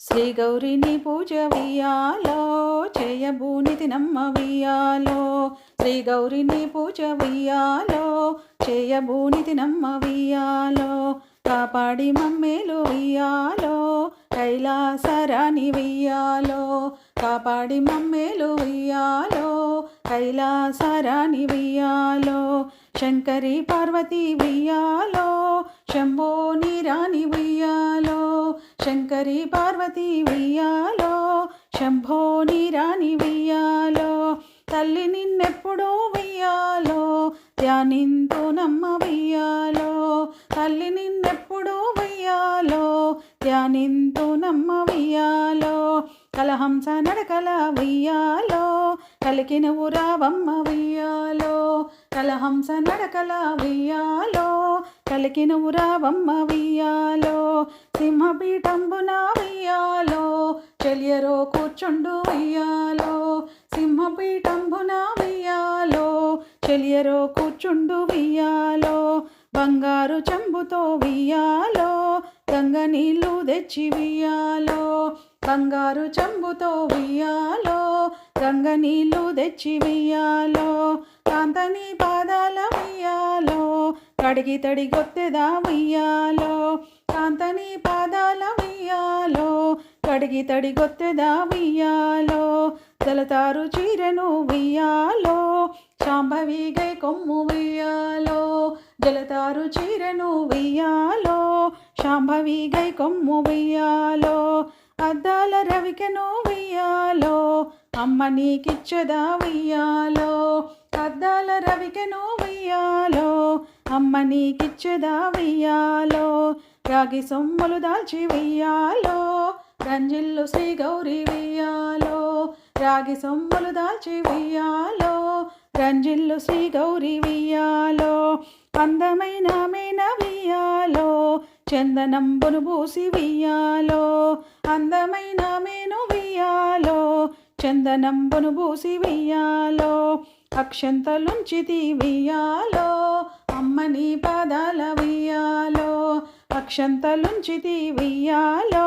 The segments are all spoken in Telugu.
శ్రీ గౌరిని పూజ వియాలో చేయబూనితి నమ్మ వియాలో శ్రీ గౌరిని పూజ వియాలో చేయబూనితి నమ్మ వియాలో కాపాడి మమ్మేలు వియాలో కైలాసరాని వియాలో కాపాడి మమ్మేలు వియాలో కైలాసరాని వియాలో శంకరి పార్వతి వియాలో శంభోని రాణి వియాలో శంకరి పార్వతి వెయ్యాలో శంభో నీరాని వెయ్యాలో తల్లి నిన్నెప్పుడూ వెయ్యాలో ధ్యానింతో నమ్మ వెయ్యాలో తల్లి నిన్నెప్పుడూ వెయ్యాలో ధ్యానింతో నమ్మ వెయ్యాలో కలహంస నడకల వెయ్యాలో కలికిన ఊరావమ్మ వెయ్యాలో. కలహంస నడకల వెయ్యాలో కలికిన ఊరావమ్మ వెయ్యాలో. సింహపీఠంబున వెయ్యాలో చెలియరో కూర్చుండు వెయ్యాలో. సింహపీఠంబున వెయ్యాలో చెలియరో కూర్చుండు వెయ్యాలో. బంగారు చెంబుతో వెయ్యాలో గంగ నీళ్ళు తెచ్చి వెయ్యాలో. బంగారు చెంబుతో వెయ్యాలో గంగ నీళ్ళు తెచ్చి వెయ్యాలో కాంతని పాదాల వెయ్యాలో తడిగి తడి గొత్తెదా వెయ్యాలో కాంతని పాదాల వెయ్యాలో తడిగి తడి గొత్తెదా వెయ్యాలో తలతారు చీరను వెయ్యాలో శాంభవిగై కొమ్ము వెయ్యాలో జలతారు చీరను వెయ్యాలో శాంభవిగై కొమ్ము వెయ్యాలో అద్దాల రవికెను వెయ్యాలో అమ్మ నీకిచ్చదా వెయ్యాలో అద్దాల రవికెను వెయ్యాలో అమ్మ నీకిచ్చదా వెయ్యాలో రాగి సొమ్ములు దాల్చి వెయ్యాలో రంజిల్లు శ్రీ గౌరి వెయ్యాలో రాగి సొమ్ములు దాల్చి వెయ్యాలో రంజిల్లు శ్రీ గౌరి వెయ్యాలో అందమైన మీన వెయ్యాలో చందనంబును పూసి వెయ్యాలో అందమైన మేను వెయ్యాలో చందనంబును పూసి వెయ్యాలో అక్షంతలుంచి వెయ్యాలో అమ్మని పాదాల వెయ్యాలో అక్షంతలుంచి వెయ్యాలో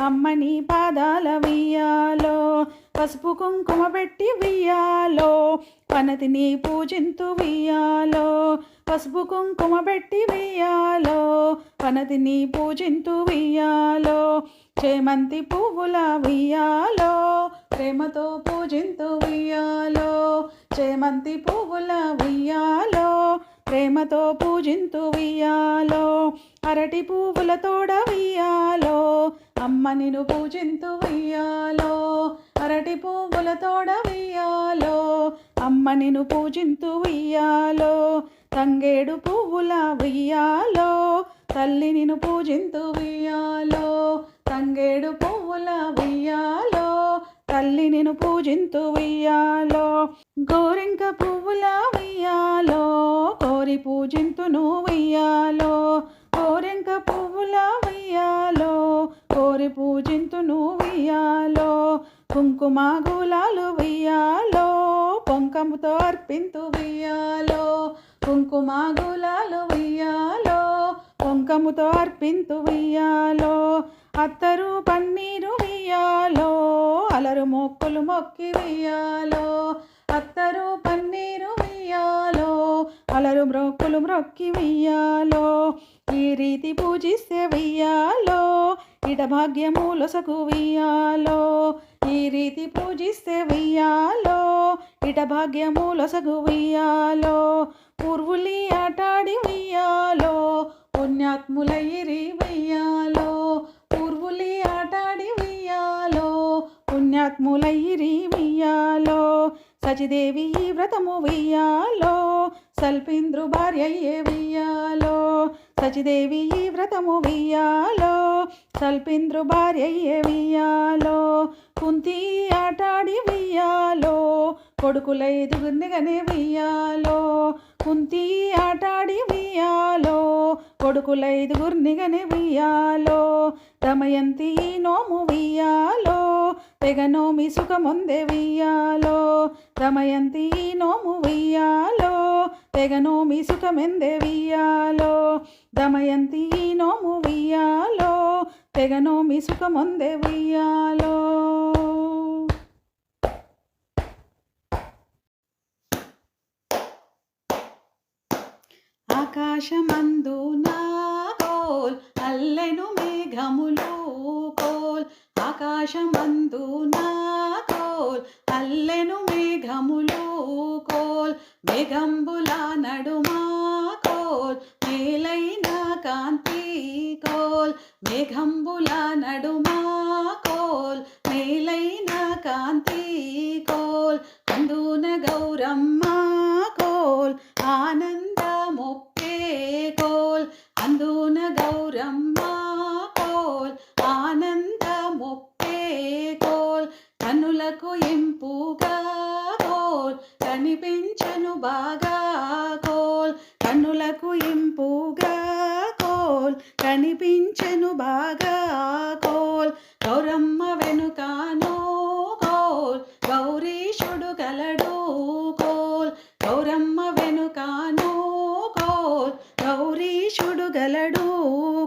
అమ్మని పాదాల వెయ్యాలో పసుపు కుంకుమ పెట్టి వెయ్యాలో పనతిని పూజింతు వెయ్యాలో. పసుపు కుంకుమ పెట్టి వెయ్యాలో పనతిని పూజింతు వెయ్యాలో. చేమంతి పువ్వుల వెయ్యాలో ప్రేమతో పూజింతు వెయ్యాలో. చేమంతి పువ్వుల వెయ్యాలో ప్రేమతో పూజింతు వెయ్యాలో. అరటి పువ్వుల తోడ వెయ్యాలో అమ్మ నిన్ను పూజింతు వెయ్యాలో. అరటి పువ్వుల తోడ వెయ్యాలో అమ్మ నిన్ను పూజింతు వెయ్యాలో తంగేడు పువ్వుల వెయ్యాలో తల్లి నిన్ను పూజింతు వెయ్యాలో తంగేడు పువ్వుల వెయ్యాలో తల్లి నిన్ను పూజింతు వెయ్యాలో గోరింక పువ్వుల వెయ్యాలో కోరి పూజింతును వెయ్యాలో గోరింక పువ్వుల వెయ్యాలో కోరి పూజింతును వెయ్యాలో కుంకుమ గులాలు వెయ్యాలో పొంకముతో అర్పింతు వెయ్యాలో. కుంకుమ గులాలు వెయ్యాలో పొంకముతో అర్పింతు వెయ్యాలో. అత్తరు పన్నీరు వెయ్యాలో అలరు మొక్కులు మొక్కి వెయ్యాలో. అత్తరు పన్నీరు వెయ్యాలో అలరు మ్రొక్కులు మ్రొక్కి వెయ్యాలో. ఈ రీతి పూజిస్తే వెయ్యాలో ఇట వెయ్యాలో ఈ రీతి పూజిస్తే వెయ్యాలో. ఇట వెయ్యాలో పూర్వులి ఆటాడి వెయ్యాలో. పుణ్యాత్ములయ్యిరి వెయ్యాలో పూర్వులి ఆటాడి వెయ్యాలో. పుణ్యాత్ములయ్యిరి వెయ్యాలో సచిదేవి ఈ వ్రతము వెయ్యాలో. సల్పింద్రు భార్య అయ్యే వెయ్యాలో సచిదేవి ఈ వ్రతము వెయ్యాలో. తల్పింద్రు భార్య వియ్యాలో? కుంతి ఆటాడి వెయ్యాలో? కొడుకులైదుగురినిగనే వెయ్యాలో? కుంతి ఆటాడి వెయ్యాలో? కొడుకులైదుగురినిగనే వెయ్యాలో? దమయంతి నోము వెయ్యాలో? తెగనోమి సుఖముందే వెయ్యాలో? దమయంతి నోము వెయ్యాలో? తెగనోమి సుఖమెందే వియ్యాలో? దమయంతి ఈ నోము వెయ్యాలో తెగనోమి సుఖముందే వియ్యాలో? ఆకాశమందు నా కోల్ అల్లెను మేఘములు కోల్. ఆకాశమందు నా కోల్ అల్లెను మేఘములు కోల్ మేఘంబుల నడుమా కోల్ మేలైన కాంతి కోల్ మేఘంబుల నడుమా కోల్ మేలైన కాంతి కోల్ అందున గౌరమ్మ కోల్ ఆనంద బాగా కోల్. కన్నులకు ఇంపుగా కోల్. కనిపించెను బాగా కోల్. గౌరమ్మ వెనుకానో కోల్. గౌరీషుడు కలడు కోల్. గౌరమ్మ వెనుకానో కోల్. గౌరీషుడు గలడు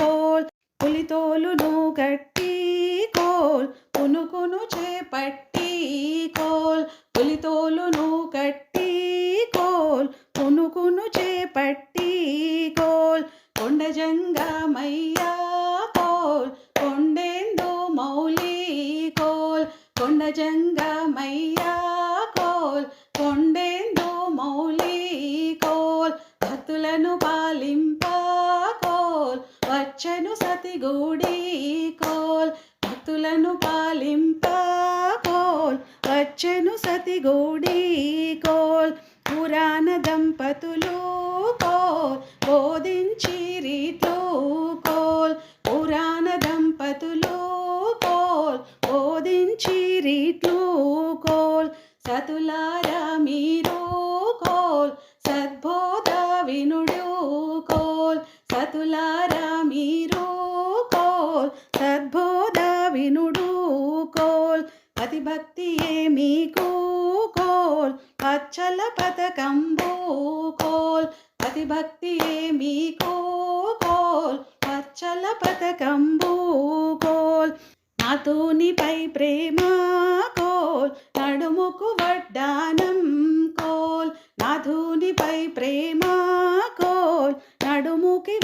కోల్. పులితోలును కట్ కోల్ కొండజంగమయ్యా కోల్. కొండేందు మౌలి కోల్. కొండజంగమయ్యా కోల్. కొండేందు మౌలి కోల్. భక్తులను పాలింప కోల్. వచ్చను సతిగూడి కోల్. భక్తులను పాలింప కోల్. వచ్చను సతిగూడి కోల్. పురాణ దంపతులు కోల్ బోధించి రీతో కోల్ పురాణ దంపతులు కోల్ బోధించి రీట్లు కోల్ సతులారా మీరు కోల్ సద్బోధ వినుడు కోల్. సతులారా మీరు కోల్ సద్బోధ వినుడు కోల్. అతి భక్తియే మీకు కోల్ పచ్చల పథకంబు కోల్ అతి భక్తి ఏమీ కోల్? పచ్చల పథకంబు కోల్ నాతోనిపై ప్రేమ కోల్ నడుముకు వడ్డానం కోల్ నాథునిపై ప్రేమ కోల్ నడుముకి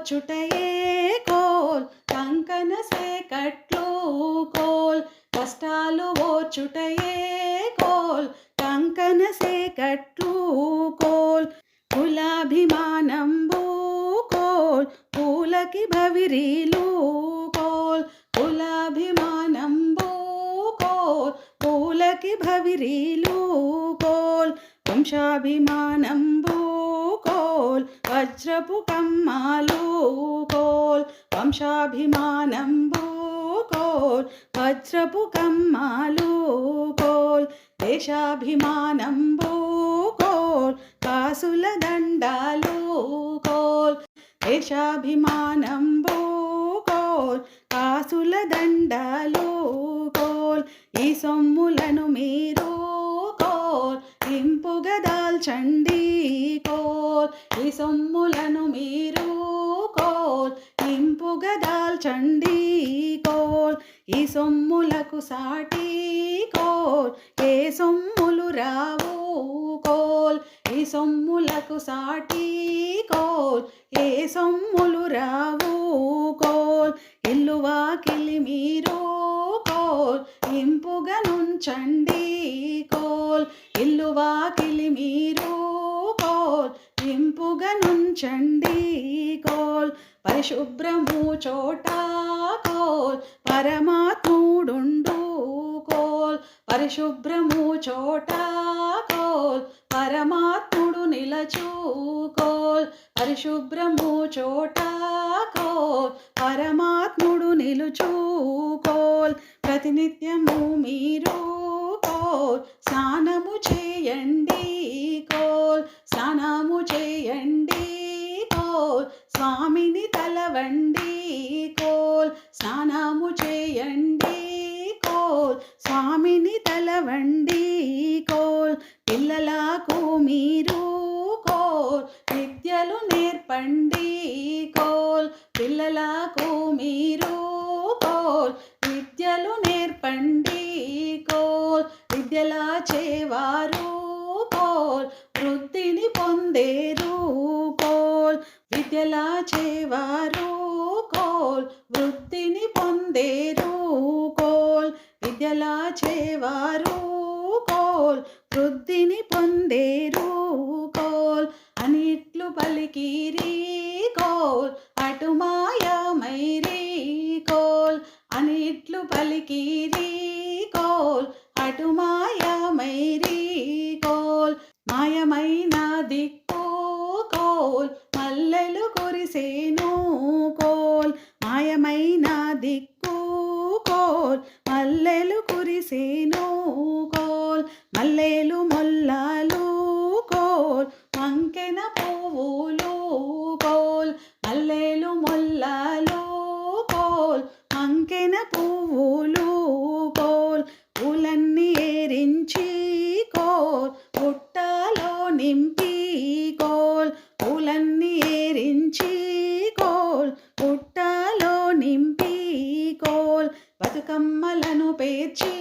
కష్టాలు కోల్ కంకణ సేకట్లు కోల్. కష్టాలు ఓచుటయే కోల్ కంకణ సేకట్లు కోల్. కులాభిమానంబు కోల్ పూలకి భవిరీలు కోల్. కులాభిమానంబు కోల్ పూలకి భవిరీలు కోల్. వంశాభిమానంబు కోల్ వజ్రపు కమ్మాలు కోల్ వంశాభిమానంబు కోల్ వజ్రపు కమ్మాలు కోల్ దేశాభిమానంబు కోల్ కాసుల దండాలు కోల్ దేశాభిమానంబు కోల్ కాసుల దండాలు కోల్ ఈ సొమ్ములను మీరు కోల్ ఇంపుగా దాల్చండి కోల్ ఈ సొమ్ములను మీరు కోల్ ఇంపుగా దాల్చండి కోల్ ఈ సొమ్ములకు సాటి కోల్ ఏ సొమ్ములు రావు కోల్ ఈ సొమ్ములకు సాటి కోల్ ఏ సొమ్ములు రావు కోల్ ఇల్లు వాకిలి మీరు కోల్ ఇంపుగా నుంచండి కోల్ ఇల్లు వాకిలి మీరు కోల్ కోల్. పరిశుభ్రము చోట కోల్. పరమాత్ముడుండు కోల్. పరిశుభ్రము చోట కోల్. పరమాత్ముడు నిలచూ కోల్. పరిశుభ్రము చోట కోల్. పరమాత్ముడు నిలుచూ కోల్. ప్రతినిత్యము మీరు కోల్. స్నానము చేయండి కోల్. స్నానము చేయండి కోల్. స్వామిని తలవండి కోల్. స్నానము చేయండి కోల్. స్వామిని తలవండి కోల్. పిల్లలకు మీరు కోల్. విద్యలు నేర్పండి కోల్. పిల్లలకు మీరు కోల్. విద్యలు నేర్పండి కోల్. విద్యలా చేవారు కోల్. ముక్తిని పొందేరు కోల్. విద్యలా చేవారు కోల్. వృత్తిని పొందేరు కోల్. విద్యలా చేవారు కోల్. వృద్ధిని పొందేరు కోల్. అనిట్లు పలికిరి కోల్. అటు మాయమైరి కోల్. అనిట్లు పలికిరి కోల్. అటు మాయమైరి కోల్ మాయమైన కోల్ మల్లెలు కురిసేను కోల్. మాయమైన దిక్కు కోల్ మల్లెలు కురిసేను కోల్. మల్లెలు మొల్లలు కోల్ వంకెన పువ్వులు కోల్. మల్లెలు మొల్లలు కోల్ వంకెన పువ్వులు కమ్మలను పేర్చి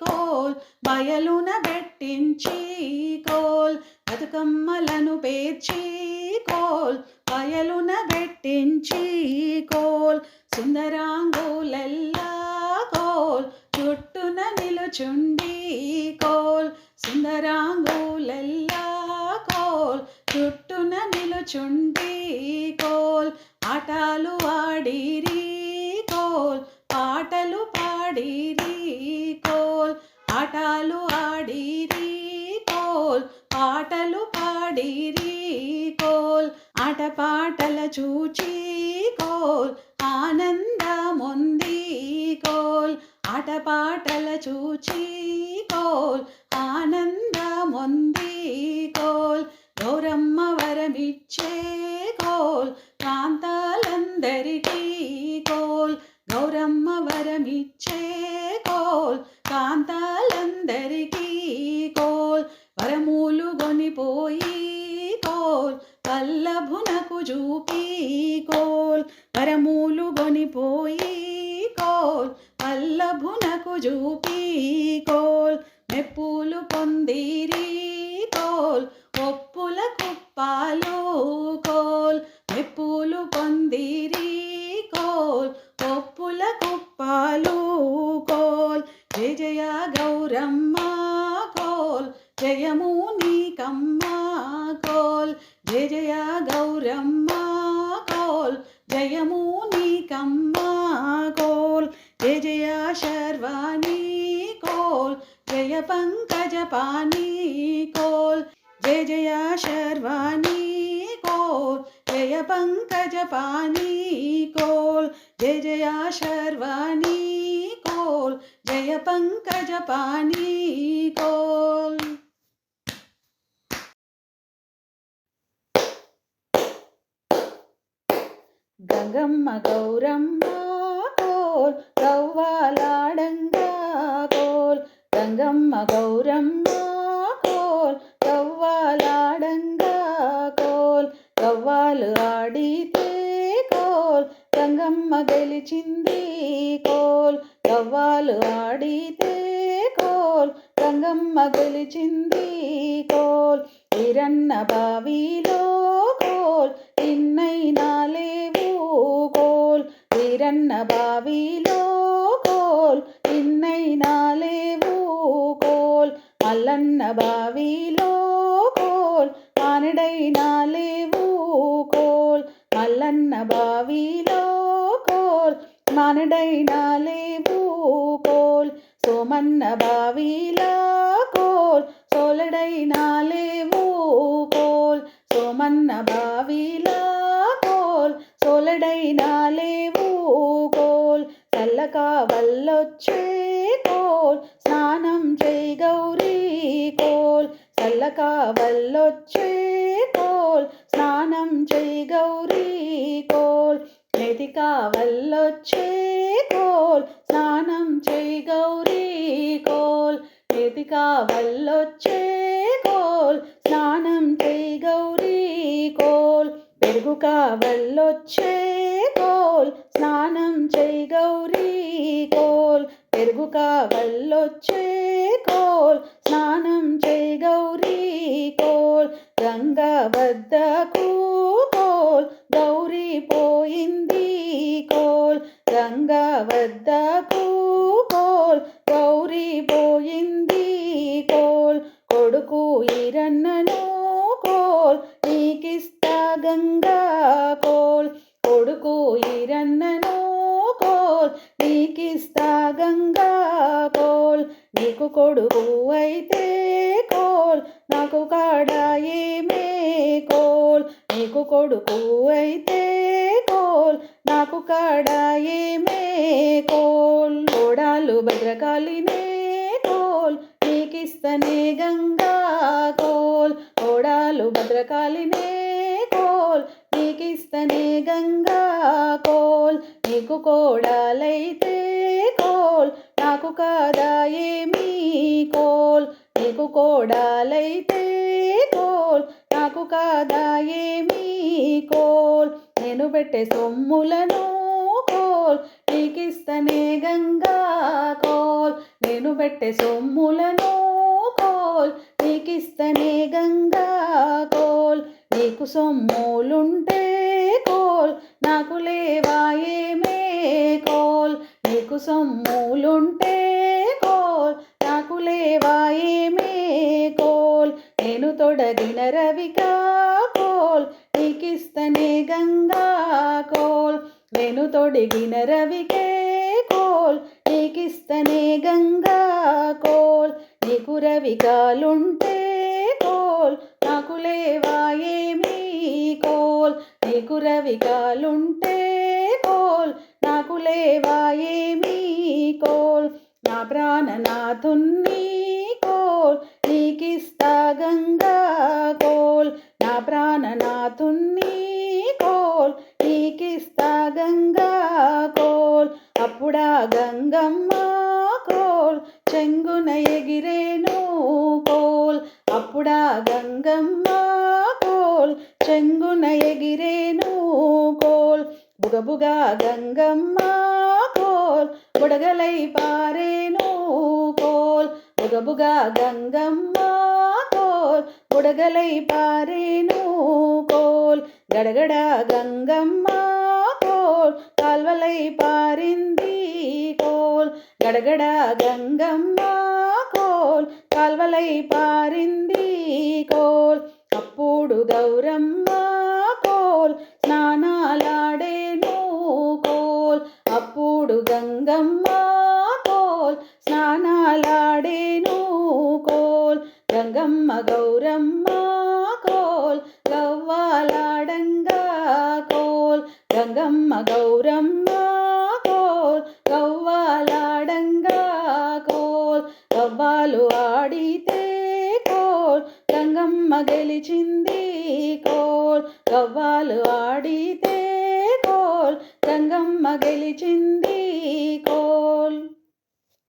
కోల్ బయలున పెట్టించి కోల్. బతుకమ్మలను పేర్చి కోల్ బయలున పెట్టించి కోల్. సుందరాంగులెల్లా కోల్ చుట్టున నిలుచుండి కోల్. సుందరాంగులెల్లా కోల్ చుట్టున నిలుచుండి కోల్. ఆటలు ఆడిరి కోల్ పాటలు ఆడిరి కోల్ ఆటలు ఆడిరి కోల్ పాటలు పాడిరి కోల్ ఆట పాటల చూచి కోల్ ఆనందముంది కోల్ ఆట పాటల చూచి కోల్ ఆనందముంది కోల్ గౌరమ్మ వరమిచ్చే కోల్ ప్రాంతాలందరికీ కోల్ గౌరమ్మ వరమిచ్చే కోల్ కాంతాలందరికీ కోల్. వరములు గొనిపోయి కోల్ వల్లభునకు చూపి కోల్. వరములు గొనిపోయి కోల్ వల్లభునకు చూపి కోల్. మెప్పులు పొందిరి కోల్ ఒప్పుల కుప్పాలు జయ జయ శర్వాణి కోల్ జయ పంకజపాణి కోల్ గంగమ్మ గౌరమ్మ కోల్ గవ్వాలాడంగా కోల్ గంగమ్మ గౌరమ్మ కోల్ గవ్వాలాడంగా కోల్ గవ్వాలు ఆడితే కోల్ గంగమ్మ గెలిచింది కోల్ గవ్వాలు ఆడితే కోల్ గంగమ్మ గెలిచింది కోల్ వీరన్న బావిలో కోల్ ఇన్నైనా లేవు కోల్ వీరన్న బావిలో కోల్ ఇన్నైనా లేవు కోల్ మల్లన్న బావిలో కోల్ మానడైనా లేవు కోల్ మల్లన్న బావిలో కోల్ మానడైనా లేవు కోల్ సోమన్న బావిలా కోల్ సోలడైనా లేవు కోల్ సోమన్న బావిలా కోల్ సోలడైనా లేవు కోల్ చల్లక వల్లొచ్చే కోల్ స్నానం చేయి గౌరీ కోల్ చల్లక వల్లొచ్చే కోల్ స్నానం చెయ్యి గౌరీ కోల్ నెతి కావల్లొచ్చే కోల్ స్నానం చేయి గౌరీ కోల్. నెతి కావల్లొచ్చే కోల్ స్నానం చేయి గౌరీ కోల్. పెరుగు కావల్లొచ్చే కోల్ స్నానం చేయి గౌరీ కోల్. పెరుగు కావల్లొచ్చే కోల్ స్నానం చేయి గౌరీ కోల్. గంగ వద్దకు కోల్. గౌరీ పోయింది కోల్ గంగా వద్దకు కోల్ గౌరీ పోయింది కోల్ కొడుకు ఈరన్నను కోల్ నీకిస్తా గంగా కోల్ కొడుకు ఈరన్నను కోల్ నీకిస్తా గంగా కోల్ నీకు కొడుకు అయితే కోల్ నాకు కాడా ఏమే కోల్ నీకు కొడుకు అయితే కోల్ నాకు కాడ ఏమే కోల్. కోడాలు భద్రకాళినే కోల్ నీకిస్తనే గంగా కోల్. కోడాలు భద్రకాళినే కోల్ నీకిస్తనే గంగా కోల్. నీకు కోడాలైతే కోల్ నాకు కాదా ఏమీ కోల్. నీకు కోడాలైతే కోల్ నాకు కాదా ఏమీ కోల్. నేను పెట్టే సొమ్ములను కోల్. నీకిస్తనే గంగా కోల్. నేను పెట్టే సొమ్ములను కోల్. నీకిస్తనే గంగా కోల్. నీకు సొమ్ములుంటే కోల్. నాకు లేవా ఏమే కోల్. నీకు సొమ్ములుంటే కోల్. నాకు లేవా ఏమే కోల్. నేను తొడగిన రవికా నీకిస్తనే గంగా కోల్. నేను తొడిగిన రవికే కోల్. నీకిస్తనే గంగా కోల్. నీకు రవికాలుంటే కోల్. నాకు లేవా ఏమీ కోల్. నీకు రవికాలుంటే కోల్. నాకు లేవా ఏమీ కోల్. నా ప్రాణనాథున్ని కోల్. నీకిస్తా గంగా కోల్. నా ప్రాణనాథున్ని అప్పుడా గంగమ్మ కోల్ చెంగున ఎగిరేను కోల్. అప్పుడా గంగమ్మ కోల్ చెంగున ఎగిరేను కోల్. బుగబుగా గంగమ్మ కోల్ బుడగలై పారేను కోల్. బుగబుగా గంగమ్మ కోల్ బుడగలై పారేను కోల్. గడగడ గంగమ్మ కోల్ కాల్వలై పారింది కోల్. గడగడ గంగమ్మ కోల్. కాల్వలై పారింది కోల్. అప్పుడు గౌరమ్మ కోల్. స్నానాలాడేను కోల్. అప్పుడు గంగమ్మ కోల్. స్నానాలాడేను కోల్. గంగమ్మ గౌరమ్మ గౌరమ్మ గౌరమ్మ కోల్ గవ్వాలాడంగా కోల్ గవ్వాలు ఆడితే కోల్ గంగమ్మ గెలిచింది కోల్ గవ్వాలు ఆడితే కోల్ గంగమ్మ గెలిచింది కోల్.